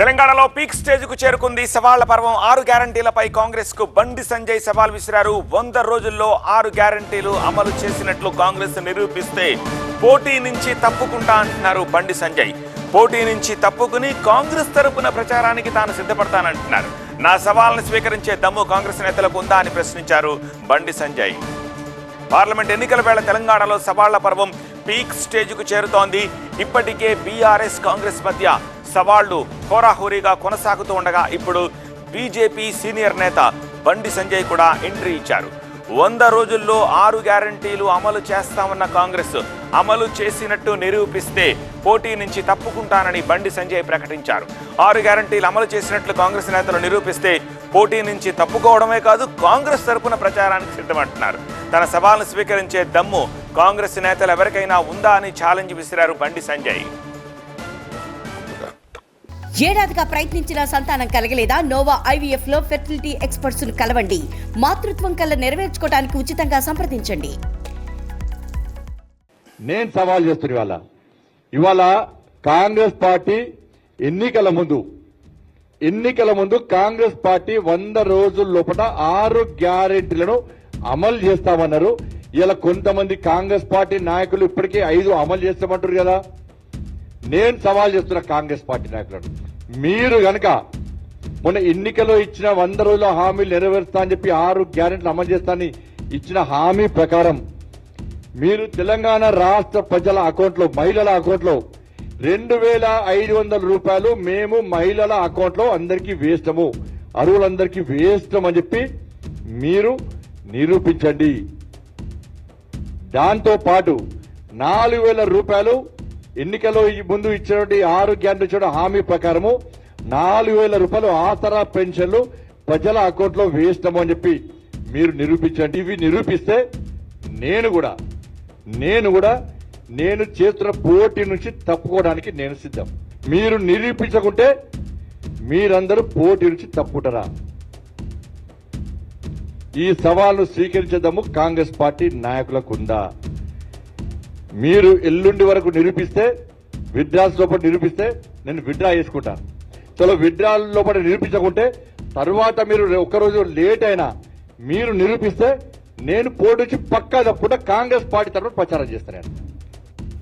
తెలంగాణలో పీక్ స్టేజ్కు చేరుకుంది సవాళ్ళ పర్వం. ఆరు గ్యారంటీలపై కాంగ్రెస్కు బండి సంజయ్ సవాల్ విసిరారు. వంద రోజుల్లో ఆరు గ్యారంటీలు అమలు చేసినట్లు కాంగ్రెస్ నిరూపిస్తే పోటీ నుంచి తప్పుకుంటా అంటున్నారు బండి సంజయ్. పోటీ నుంచి తప్పుకుని కాంగ్రెస్ తరపున ప్రచారానికి తాను సిద్ధపడతానంటున్నారు. నా సవాల్ను స్వీకరించే దమ్ము కాంగ్రెస్ నేతలకు ఉందా అని ప్రశ్నించారు బండి సంజయ్. పార్లమెంట్ ఎన్నికల వేళ తెలంగాణలో సవాళ్ళ పర్వం పీక్ స్టేజ్కు చేరుతోంది. ఇప్పటికే బీఆర్ఎస్ కాంగ్రెస్ మధ్య సవాళ్ళు హోరాహోరీగా కొనసాగుతూ ఉండగా ఇప్పుడు బీజేపీ సీనియర్ నేత బండి సంజయ్ కూడా ఎంట్రీ ఇచ్చారు. వంద రోజుల్లో ఆరు గ్యారంటీలు అమలు చేస్తామన్న కాంగ్రెస్ అమలు చేసినట్టు నిరూపిస్తే పోటీ నుంచి తప్పుకుంటానని బండి సంజయ్ ప్రకటించారు. ఆరు గ్యారంటీలు అమలు చేసినట్లు కాంగ్రెస్ నేతలు నిరూపిస్తే పోటీ నుంచి తప్పుకోవడమే కాదు కాంగ్రెస్ తరపున ప్రచారానికి సిద్ధమంటున్నారు. తన సవాల్ను స్వీకరించే దమ్ము కాంగ్రెస్ నేతలు ఎవరికైనా ఉందా అని ఛాలెంజ్ విసిరారు బండి సంజయ్. ఏడాదిగా ప్రయత్నించిన సంతానం కలగలేదా? నోవా ఐవీఎఫ్లో ఫెర్టిలిటీ ఎక్స్పర్ట్స్ను కలవండి. మాతృత్వం కల్లా నెరవేర్చుకోవడానికి ఉచితంగా సంప్రదించండి. నేను సవాల్ చేస్తున్నా ఇవాళ. ఇవాళ కాంగ్రెస్ పార్టీ ఎన్నికల ముందు ఎన్నికల ముందు కాంగ్రెస్ పార్టీ వంద రోజుల లోపల ఆరు గ్యారెంటీలను అమలు చేస్తామన్నారు. ఇలా కొంతమంది కాంగ్రెస్ పార్టీ నాయకులు ఇప్పటికే ఐదు అమలు చేస్తామంటారు కదా. నేను సవాల్ చేస్తున్నా కాంగ్రెస్ పార్టీ నాయకులను. మీరు గనక మొన్న ఎన్నికలో ఇచ్చిన వంద రోజుల హామీలు నెరవేరుస్తా అని చెప్పి ఆరు గ్యారెంట్లు అమలు చేస్తానని ఇచ్చిన హామీ ప్రకారం మీరు తెలంగాణ రాష్ట్ర ప్రజల అకౌంట్లో మహిళల అకౌంట్లో రెండు వేల ఐదు వందల రూపాయలు మేము మహిళల అకౌంట్లో అందరికీ వేస్తాము. అరువులందరికీ వేస్తాం అని చెప్పి మీరు నిరూపించండి. దాంతో పాటు నాలుగు వేల రూపాయలు ఎన్నికలో ఈ ముందు ఇచ్చినటువంటి ఆరు గ్యారెంటీ ఇచ్చిన హామీ ప్రకారము నాలుగు వేల రూపాయలు ఆసరా పెన్షన్లు ప్రజల అకౌంట్లో వేస్తాము అని చెప్పి మీరు నిరూపించండి. ఇవి నిరూపిస్తే నేను కూడా నేను కూడా నేను చేస్తున్న పోటీ నుంచి తప్పుకోవడానికి నేను సిద్ధం. మీరు నిరూపించకుంటే మీరందరూ పోటీ నుంచి తప్పుకుంటారా? ఈ సవాల్ను స్వీకరించేద్దాము కాంగ్రెస్ పార్టీ నాయకులకు ఉందా? మీరు ఎల్లుండి వరకు నిరూపిస్తే విడ్రాల్స్ లోపల నిరూపిస్తే నేను విడ్రా చేసుకుంటాను. చలో విడ్రాల్ లోపల నిరూపించకుంటే తర్వాత మీరు ఒక్కరోజు లేట్ అయినా మీరు నిరూపిస్తే నేను పోటీ వచ్చి పక్కా తప్పకుండా కాంగ్రెస్ పార్టీ తరఫున ప్రచారం చేస్తాను.